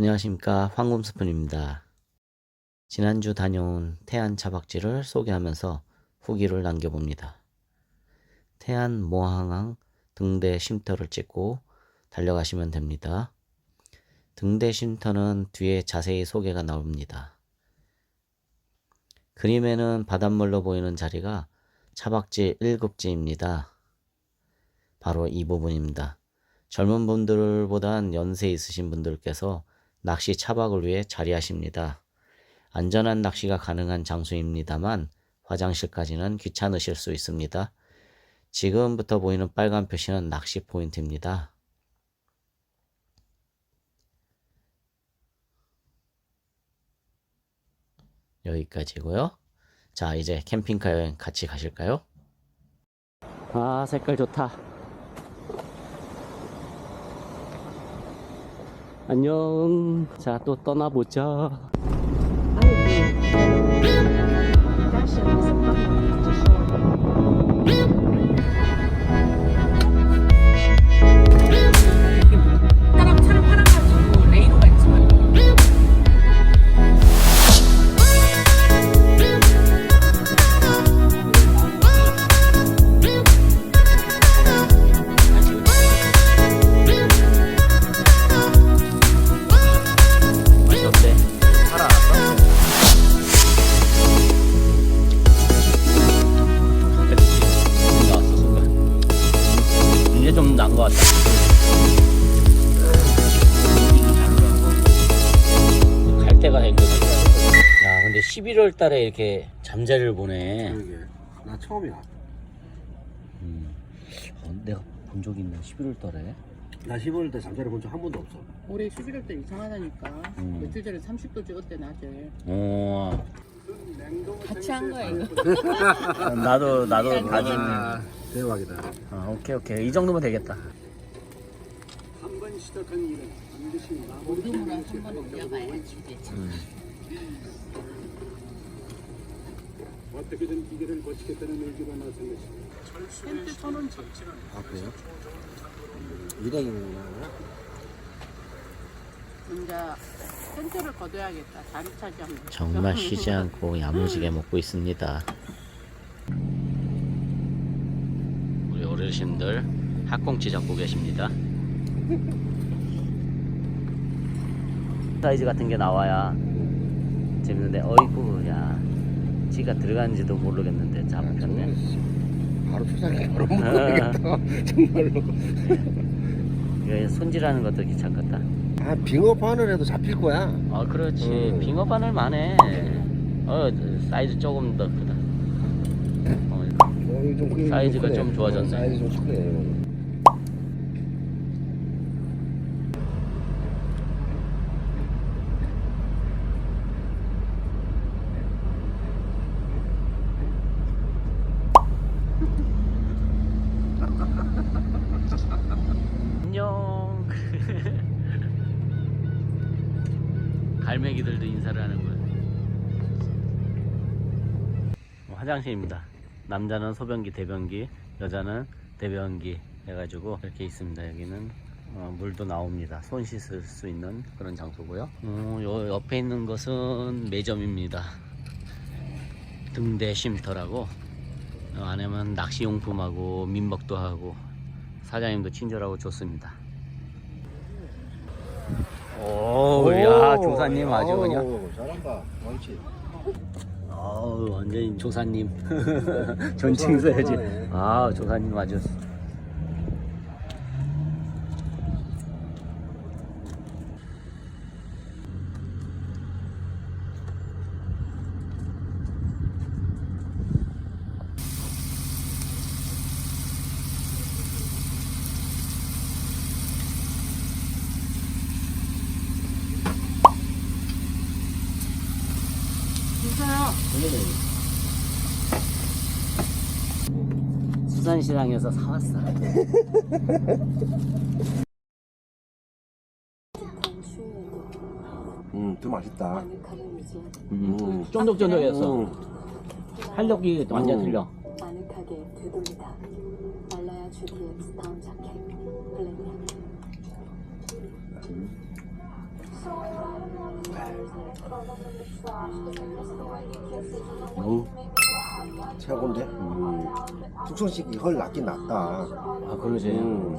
안녕하십니까 황금스푼입니다. 지난주 다녀온 태안 차박지를 소개하면서 후기를 남겨봅니다. 태안 모항항 등대 쉼터를 찍고 달려가시면 됩니다. 등대 쉼터는 뒤에 자세히 소개가 나옵니다. 그림에는 바닷물로 보이는 자리가 차박지 1급지입니다. 바로 이 부분입니다. 젊은 분들보단 연세 있으신 분들께서 낚시 차박을 위해 자리하십니다. 안전한 낚시가 가능한 장소입니다만 화장실까지는 귀찮으실 수 있습니다. 지금부터 보이는 빨간 표시는 낚시 포인트입니다. 여기까지고요. 자, 이제 캠핑카 여행 같이 가실까요? 아, 색깔 좋다. 안녕. 자, 또 떠나보자. 11월 달에 이렇게 잠자리를 보내. 그러게 나 처음이야 음. 어, 내가 본 적이 있나? 11월 달에? 나 15일 때 잠자리 본 적 한 번도 없어 올해 11월 때 이상하다니까 음. 며칠 전에 30도 찍었대 낮에 어. 같이 한 거야 이거 나도, 나도 나중에. 아 대박이다 아, 오케이, 오케이. 이 정도면 되겠다. 한 번 시작한 일은 반드시 모둠으로 한번 올려봐야지 되지 어떻게든 기계를 거치겠다는 의지로 나선 것입니다 텐트 아 그래요? 일행이구나 이제 텐트를 걷어야겠다 자리 차지하면 정말 쉬지 않고 야무지게 먹고 있습니다. 우리 어르신들 학꽁치 잡고 계십니다. 사이즈 같은 게 나와야 재밌는데 어이구 야 지가 들어간지도 모르겠는데 잡혔네. 바로 초상에 바로 먹어야겠다 정말로 이거 손질하는 것도 귀찮겠다. 아 빙어 바늘에도 잡힐 거야 아 그렇지 음. 빙어 바늘 만 해. 어 사이즈 조금 더 크다. 어, 어, 이거 좀 크네, 사이즈가 크네. 좀 좋아졌네. 어, 사이즈 좀 크네 이거는. 안녕. 갈매기들도 인사를 하는 거야. 어, 화장실입니다. 남자는 소변기, 대변기, 여자는 대변기 해가지고 이렇게 있습니다. 여기는 어, 물도 나옵니다. 손 씻을 수 있는 그런 장소고요. 어, 요 옆에 있는 것은 매점입니다. 등대 쉼터라고 어, 안에는 낚시 용품하고 민먹도 하고 사장님도 친절하고 좋습니다. 오, 야, 조사님 아주 그냥. 오, 잘한다 옳지 아우, 완전히 조사님. 존칭 써야지. 아, 조사님 아주. 수산시장에서 사왔어. 음, 더 맛있다. 음, 쫀득쫀득해서 음. 활력이 완전 음. 틀려. 아늑하게 되돌리다. 말라야 GTX 다음 자켓 블랙 오, 최고인데? 음. 숙성식 이걸 낫긴 낫다. 아, 그러지. 음.